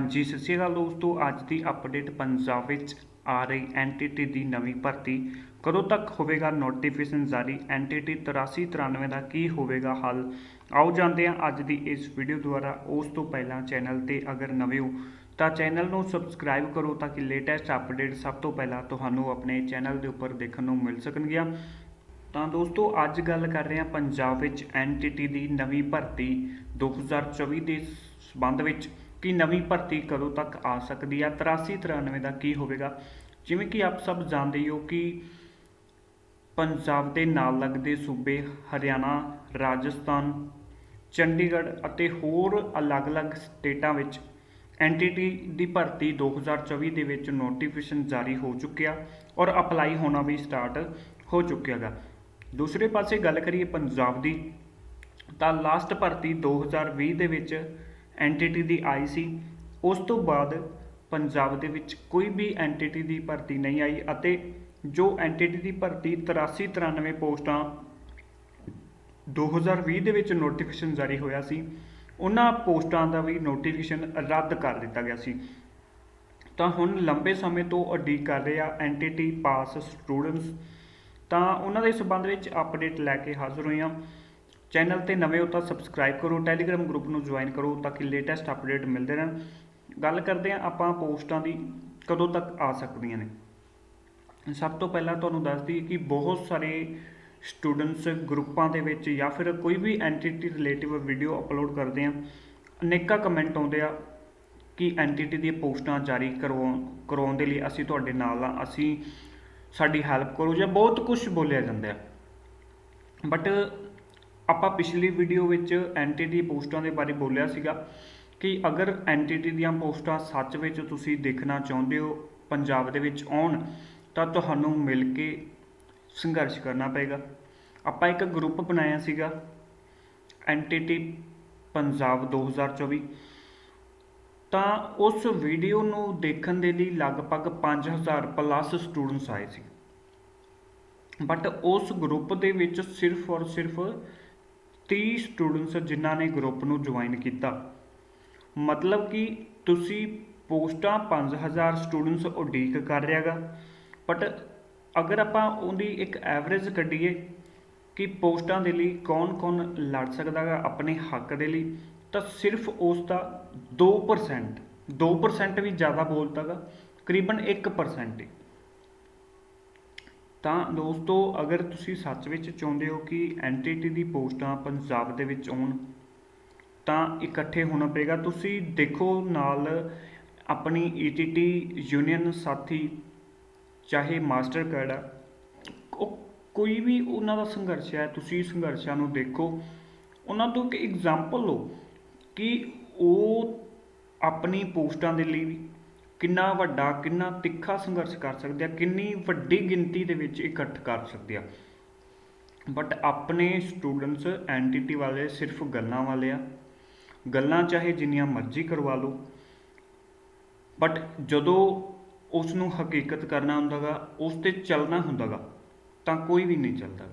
ਹਾਂਜੀ, ਸਤਿ ਸ਼੍ਰੀ ਅਕਾਲ ਦੋਸਤੋ। ਅੱਜ ਦੀ ਅਪਡੇਟ ਪੰਜਾਬ ਵਿੱਚ ਆ ਰਹੀ ਐਨਟੀਟੀ ਦੀ ਨਵੀਂ ਭਰਤੀ। ਕਦੋਂ ਤੱਕ ਹੋਵੇਗਾ ਨੋਟੀਫਿਕੇਸ਼ਨ ਜਾਰੀ? ਐਨਟੀਟੀ 8393 ਦਾ ਕੀ ਹੋਵੇਗਾ ਹੱਲ? ਆਓ ਜਾਣਦੇ ਹਾਂ ਅੱਜ ਦੀ ਇਸ ਵੀਡੀਓ ਦੁਆਰਾ। ਉਸ ਤੋਂ ਪਹਿਲਾਂ ਚੈਨਲ ਤੇ ਅਗਰ ਨਵੇਂ ਹੋ, ਤਾਂ ਚੈਨਲ ਨੂੰ ਸਬਸਕ੍ਰਾਈਬ ਕਰੋ ਤਾਂ ਕਿ ਲੇਟੈਸਟ ਅਪਡੇਟ ਸਭ ਤੋਂ ਪਹਿਲਾਂ ਤੁਹਾਨੂੰ ਆਪਣੇ ਚੈਨਲ ਦੇ ਉੱਪਰ ਦੇਖਣ ਨੂੰ ਮਿਲ ਸਕਣਗੀਆਂ। ਤਾਂ ਦੋਸਤੋ, ਅੱਜ ਗੱਲ ਕਰ ਰਹੇ ਹਾਂ ਪੰਜਾਬ ਵਿੱਚ ਐਨਟੀਟੀ ਦੀ ਨਵੀਂ ਭਰਤੀ 2024 ਦੇ ਸਬੰਧ ਵਿੱਚ। ਕਿ ਨਵੀਂ ਭਰਤੀ ਕਦੋਂ ਤੱਕ ਆ ਸਕਦੀ ਹੈ 8393 ਦਾ ਕੀ ਹੋਵੇਗਾ? ਜਿਵੇਂ ਕਿ ਆਪ ਸਭ ਜਾਣਦੇ ਹੋ ਕਿ ਪੰਜਾਬ ਦੇ ਨਾਲ ਲੱਗਦੇ ਸੂਬੇ ਹਰਿਆਣਾ, ਰਾਜਸਥਾਨ, ਚੰਡੀਗੜ੍ਹ ਅਤੇ ਹੋਰ ਅਲੱਗ-ਅਲੱਗ ਸਟੇਟਾਂ ਵਿੱਚ ਐਨਟੀਟੀ ਦੀ ਭਰਤੀ 2024 ਦੇ ਵਿੱਚ ਨੋਟੀਫਿਕੇਸ਼ਨ ਜਾਰੀ ਹੋ ਚੁੱਕਿਆ ਔਰ ਅਪਲਾਈ ਹੋਣਾ ਵੀ ਸਟਾਰਟ ਹੋ ਚੁੱਕਿਆਗਾ। ਦੂਸਰੇ ਪਾਸੇ ਗੱਲ ਕਰੀਏ ਪੰਜਾਬ ਦੀ, ਤਾਂ ਲਾਸਟ ਭਰਤੀ 2020 ਦੇ ਵਿੱਚ ਐਨਟੀਟੀ ਦੀ ਆਈ ਸੀ, ਉਸ ਤੋਂ ਬਾਅਦ ਪੰਜਾਬ ਦੇ ਵਿੱਚ ਕੋਈ ਵੀ ਐਨਟੀਟੀ ਦੀ ਭਰਤੀ ਨਹੀਂ ਆਈ ਅਤੇ ਜੋ ਐਨਟੀਟੀ ਦੀ ਭਰਤੀ 83 93 ਪੋਸਟਾਂ 2020 ਦੇ ਵਿੱਚ ਨੋਟੀਫਿਕੇਸ਼ਨ ਜਾਰੀ ਹੋਇਆ ਸੀ, ਉਹਨਾਂ ਪੋਸਟਾਂ ਦਾ ਵੀ ਨੋਟੀਫਿਕੇਸ਼ਨ ਰੱਦ ਕਰ ਦਿੱਤਾ ਗਿਆ ਸੀ। ਤਾਂ ਹੁਣ ਲੰਬੇ ਸਮੇਂ ਤੋਂ ਉਡੀਕ ਕਰ ਰਹੇ ਆ ਐਨਟੀਟੀ ਪਾਸ ਸਟੂਡੈਂਟਸ ਤਾਂ ਉਹਨਾਂ ਦੇ ਸਬੰਧ ਵਿੱਚ ਅਪਡੇਟ ਲੈ ਕੇ ਹਾਜ਼ਰ ਹੋਏ ਹਾਂ। ਚੈਨਲ ਤੇ ਨਵੇਂ ਹੋ ਤਾਂ ਸਬਸਕ੍ਰਾਈਬ ਕਰੋ ਟੈਲੀਗ੍ਰਾਮ ਗਰੁੱਪ ਨੂੰ ਜੁਆਇਨ ਕਰੋ ਤਾਂ ਕਿ ਲੇਟੈਸਟ ਅਪਡੇਟ ਮਿਲਦੇ ਰਹਿਣ। ਗੱਲ ਕਰਦੇ ਹਾਂ ਆਪਾਂ ਪੋਸਟਾਂ ਦੀ, ਕਦੋਂ ਤੱਕ ਆ ਸਕਦੀਆਂ ਨੇ? ਸਭ ਤੋਂ ਪਹਿਲਾਂ ਤੁਹਾਨੂੰ ਦੱਸ ਦਈਏ ਕਿ ਬਹੁਤ ਸਾਰੇ ਸਟੂਡੈਂਟਸ ਗਰੁੱਪਾਂ ਦੇ ਵਿੱਚ ਜਾਂ ਫਿਰ ਕੋਈ ਵੀ ਐਂਟੀਟੀ ਰਿਲੇਟਿਵ ਵੀਡੀਓ ਅਪਲੋਡ ਕਰਦੇ ਆ। ਅਨੇਕਾਂ ਕਮੈਂਟ ਆਉਂਦੇ ਆ ਕਿ ਐਂਟੀਟੀ ਦੀਆਂ ਪੋਸਟਾਂ ਜਾਰੀ ਕਰਵਾਉਣ ਕਰਵਾਉਣ ਦੇ ਲਈ ਅਸੀਂ ਤੁਹਾਡੇ ਨਾਲ ਆ ਅਸੀਂ ਸਾਡੀ ਹੈਲਪ ਕਰੋ ਜਾਂ ਬਹੁਤ ਕੁਝ ਬੋਲਿਆ ਜਾਂਦਾ ਆ ਬਟ ਆਪਾਂ ਪਿਛਲੀ ਵੀਡੀਓ ਵਿੱਚ ਐਨਟੀਟੀ ਪੋਸਟਾਂ ਦੇ ਬਾਰੇ ਬੋਲਿਆ ਸੀਗਾ ਕਿ ਅਗਰ ਐਨਟੀਟੀ ਦੀਆਂ ਪੋਸਟਾਂ ਸੱਚ ਵਿੱਚ ਤੁਸੀਂ ਦੇਖਣਾ ਚਾਹੁੰਦੇ ਹੋ, ਪੰਜਾਬ ਦੇ ਵਿੱਚ ਆਉਣ, ਤਾਂ ਤੁਹਾਨੂੰ ਮਿਲ ਕੇ ਸੰਘਰਸ਼ ਕਰਨਾ ਪਏਗਾ। ਆਪਾਂ ਇੱਕ ਗਰੁੱਪ ਬਣਾਇਆ ਸੀਗਾ ਐਨਟੀਟੀ ਪੰਜਾਬ 2024 ਤਾਂ ਉਸ ਵੀਡੀਓ ਨੂੰ ਦੇਖਣ ਦੇ ਲਈ ਲਗਭਗ 5000 ਪਲੱਸ ਸਟੂਡੈਂਟਸ ਆਏ ਸੀ। ਬਟ ਉਸ ਗਰੁੱਪ ਦੇ ਵਿੱਚ ਸਿਰਫ ਔਰ ਸਿਰਫ 30 ਸਟੂਡੈਂਟਸ ਜਿਨ੍ਹਾਂ ਨੇ ਗਰੁੱਪ ਨੂੰ ਜੁਆਇਨ ਕੀਤਾ। ਮਤਲਬ ਕਿ ਤੁਸੀਂ ਪੋਸਟਾਂ 5000 ਸਟੂਡੈਂਟਸ ਉਡੀਕ ਕਰ ਰਿਹਾਗਾ। ਬਟ ਅਗਰ ਆਪਾਂ ਉਹਦੀ ਇੱਕ ਐਵਰੇਜ ਕੱਢੀਏ ਕਿ ਪੋਸਟਾਂ ਦੇ ਲਈ ਕੌਣ-ਕੌਣ ਲੜ ਸਕਦਾ ਸਕਦਾਗਾ ਆਪਣੇ ਹੱਕ ਦੇ ਲਈ, ਤਾਂ ਸਿਰਫ ਉਸ ਦਾ 2% 2% ਵੀ ਜ਼ਿਆਦਾ ਬੋਲਦਾਗਾ ਕਰੀਬਨ 1% ਹੀ ਤਾਂ ਦੋਸਤੋ, ਅਗਰ ਤੁਸੀਂ ਸੱਚ ਵਿੱਚ ਚਾਹੁੰਦੇ ਹੋ ਕਿ ਐਨਟੀਟੀ ਦੀ ਪੋਸਟਾਂ ਪੰਜਾਬ ਦੇ ਵਿੱਚ ਆਉਣ, ਤਾਂ ਇਕੱਠੇ ਹੋਣਾ ਪਏਗਾ। ਤੁਸੀਂ ਦੇਖੋ ਨਾਲ ਆਪਣੀ ਈਟੀਟੀ ਯੂਨੀਅਨ ਸਾਥੀ, ਚਾਹੇ ਮਾਸਟਰ ਕਾਰਡ ਆ, ਉਹ ਕੋਈ ਵੀ ਉਹਨਾਂ ਦਾ ਸੰਘਰਸ਼ ਹੈ, ਤੁਸੀਂ ਸੰਘਰਸ਼ਾਂ ਨੂੰ ਦੇਖੋ। ਉਹਨਾਂ ਤੋਂ ਇੱਕ ਐਗਜ਼ਾਮਪਲ ਲਓ ਕਿ ਉਹ ਆਪਣੀ ਪੋਸਟਾਂ ਦੇ ਲਈ ਕਿੰਨਾ ਵੱਡਾ, ਕਿੰਨਾ ਤਿੱਖਾ ਸੰਘਰਸ਼ ਕਰ ਸਕਦੇ ਆ, ਕਿੰਨੀ ਵੱਡੀ ਗਿਣਤੀ ਦੇ ਵਿੱਚ ਇਕੱਠ ਕਰ ਸਕਦੇ ਆ। ਬਟ ਆਪਣੇ ਸਟੂਡੈਂਟਸ ਐਨਟੀਟੀ ਵਾਲੇ ਸਿਰਫ ਗੱਲਾਂ ਵਾਲੇ ਆ। ਗੱਲਾਂ ਚਾਹੇ ਜਿੰਨੀਆਂ ਮਰਜ਼ੀ ਕਰਵਾ ਲਓ। ਬਟ ਜਦੋਂ ਉਸ ਨੂੰ ਹਕੀਕਤ ਕਰਨਾ ਹੁੰਦਾਗਾ, ਉਸ ਤੇ ਚੱਲਣਾ ਹੁੰਦਾਗਾ, ਤਾਂ ਕੋਈ ਵੀ ਨਹੀਂ ਚੱਲਦਾ।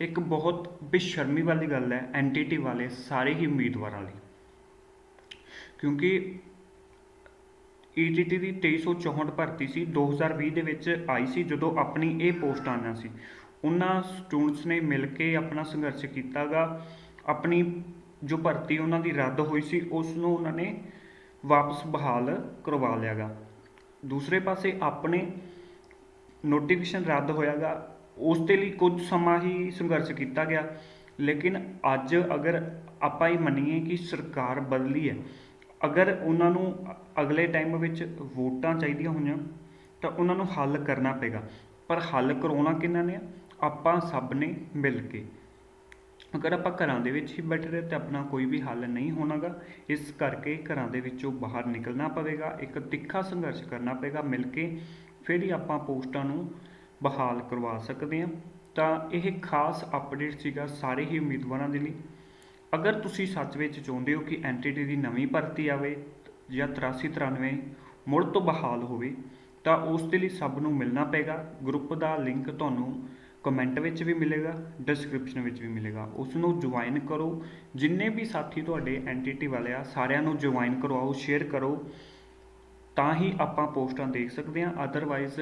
ਇੱਕ ਬਹੁਤ ਬੇਸ਼ਰਮੀ ਵਾਲੀ ਗੱਲ ਹੈ ਐਨਟੀਟੀ ਵਾਲੇ ਸਾਰੇ ਹੀ ਉਮੀਦਵਾਰਾਂ ਲਈ। ਕਿਉਂਕਿ ਈਟੀਟੀ ਦੀ 2364 ਭਰਤੀ ਸੀ 2020 ਦੇ ਵਿੱਚ ਆਈ ਸੀ ਜਦੋਂ ਆਪਣੀ ਇਹ ਪੋਸਟ ਆਣਾ ਸੀ। ਉਹਨਾਂ ਸਟੂਡੈਂਟਸ ਨੇ ਮਿਲ ਕੇ ਆਪਣਾ ਸੰਘਰਸ਼ ਕੀਤਾਗਾ। ਆਪਣੀ ਜੋ ਭਰਤੀ ਉਹਨਾਂ ਦੀ ਰੱਦ ਹੋਈ ਸੀ ਉਸ ਨੂੰ ਉਹਨਾਂ ਨੇ ਵਾਪਸ ਬਹਾਲ ਕਰਵਾ ਲਿਆਗਾ। ਦੂਸਰੇ ਪਾਸੇ ਆਪਣੇ ਨੋਟੀਫਿਕੇਸ਼ਨ ਰੱਦ ਹੋਇਆਗਾ, ਉਸ ਦੇ ਲਈ ਕੁਝ ਸਮਾਂ ਹੀ ਸੰਘਰਸ਼ ਕੀਤਾ ਗਿਆ। ਲੇਕਿਨ ਅੱਜ ਅਗਰ ਆਪਾਂ ਇਹ ਮੰਨੀਏ ਕਿ ਸਰਕਾਰ ਬਦਲੀ ਹੈ ਅਗਰ ਉਹਨਾਂ ਨੂੰ ਅਗਲੇ ਟਾਈਮ ਵਿੱਚ ਵੋਟਾਂ ਚਾਹੀਦੀਆਂ ਹੋਈਆਂ, ਤਾਂ ਉਹਨਾਂ ਨੂੰ ਹੱਲ ਕਰਨਾ ਪਏਗਾ। ਪਰ ਹੱਲ ਕਰਾਉਣਾ ਕਿਹਨਾਂ ਨੇ ਆਪਾਂ ਸਭ ਨੇ ਮਿਲ ਕੇ। ਅਗਰ ਆਪਾਂ ਘਰਾਂ ਦੇ ਵਿੱਚ ਹੀ ਬੈਠੇ ਰਹੇ, ਤਾਂ ਆਪਣਾ ਕੋਈ ਵੀ ਹੱਲ ਨਹੀਂ ਹੋਣਾਗਾ। ਇਸ ਕਰਕੇ ਘਰਾਂ ਦੇ ਵਿੱਚੋਂ ਬਾਹਰ ਨਿਕਲਣਾ ਪਵੇਗਾ, ਇੱਕ ਤਿੱਖਾ ਸੰਘਰਸ਼ ਕਰਨਾ ਪਏਗਾ ਮਿਲ ਕੇ ਫਿਰ ਹੀ ਆਪਾਂ ਪੋਸਟਾਂ ਨੂੰ ਬਹਾਲ ਕਰਵਾ ਸਕਦੇ ਹਾਂ। ਤਾਂ ਇਹ ਖਾਸ ਅਪਡੇਟ ਸੀਗਾ ਸਾਰੇ ਹੀ ਉਮੀਦਵਾਰਾਂ ਦੇ ਲਈ। ਅਗਰ ਤੁਸੀਂ ਸੱਚ ਵਿੱਚ ਚਾਹੁੰਦੇ ਹੋ ਕਿ ਐਨਟੀਟੀ ਦੀ ਨਵੀਂ ਭਰਤੀ ਆਵੇ ਜਾਂ 83 93 ਮੁੜ ਤੋਂ ਬਹਾਲ ਹੋਵੇ, ਤਾਂ ਉਸ ਦੇ ਲਈ ਸਭ ਨੂੰ ਮਿਲਣਾ ਪਏਗਾ। ਗਰੁੱਪ ਦਾ ਲਿੰਕ ਤੁਹਾਨੂੰ ਕਮੈਂਟ ਵਿੱਚ ਵੀ ਮਿਲੇਗਾ, ਡਿਸਕ੍ਰਿਪਸ਼ਨ ਵਿੱਚ ਵੀ ਮਿਲੇਗਾ। ਉਸ ਨੂੰ ਜੁਆਇਨ ਕਰੋ। ਜਿੰਨੇ ਵੀ ਸਾਥੀ ਤੁਹਾਡੇ ਐਂਟੀਟੀ ਵਾਲੇ ਆ, ਸਾਰਿਆਂ ਨੂੰ ਜੁਆਇਨ ਕਰਵਾਓ, ਸ਼ੇਅਰ ਕਰੋ। ਤਾਂ ਹੀ ਆਪਾਂ ਪੋਸਟਾਂ ਦੇਖ ਸਕਦੇ ਹਾਂ। ਅਦਰਵਾਈਜ਼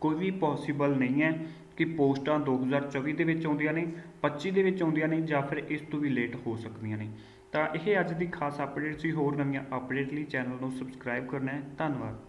ਕੋਈ ਵੀ ਪੋਸੀਬਲ ਨਹੀਂ ਹੈ ਕਿ ਪੋਸਟਾਂ 2024 ਦੇ ਵਿੱਚ ਆਉਂਦੀਆਂ ਨੇ 25 ਦੇ ਵਿੱਚ ਆਉਂਦੀਆਂ ਨੇ ਜਾਂ ਫਿਰ ਇਸ ਤੋਂ ਵੀ ਲੇਟ ਹੋ ਸਕਦੀਆਂ ਨੇ। ਤਾਂ ਇਹ ਅੱਜ ਦੀ ਖਾਸ ਅਪਡੇਟ ਸੀ। ਹੋਰ ਨਵੀਆਂ ਅਪਡੇਟ ਲਈ ਚੈਨਲ ਨੂੰ ਸਬਸਕ੍ਰਾਈਬ ਕਰਨਾ ਹੈ। ਧੰਨਵਾਦ।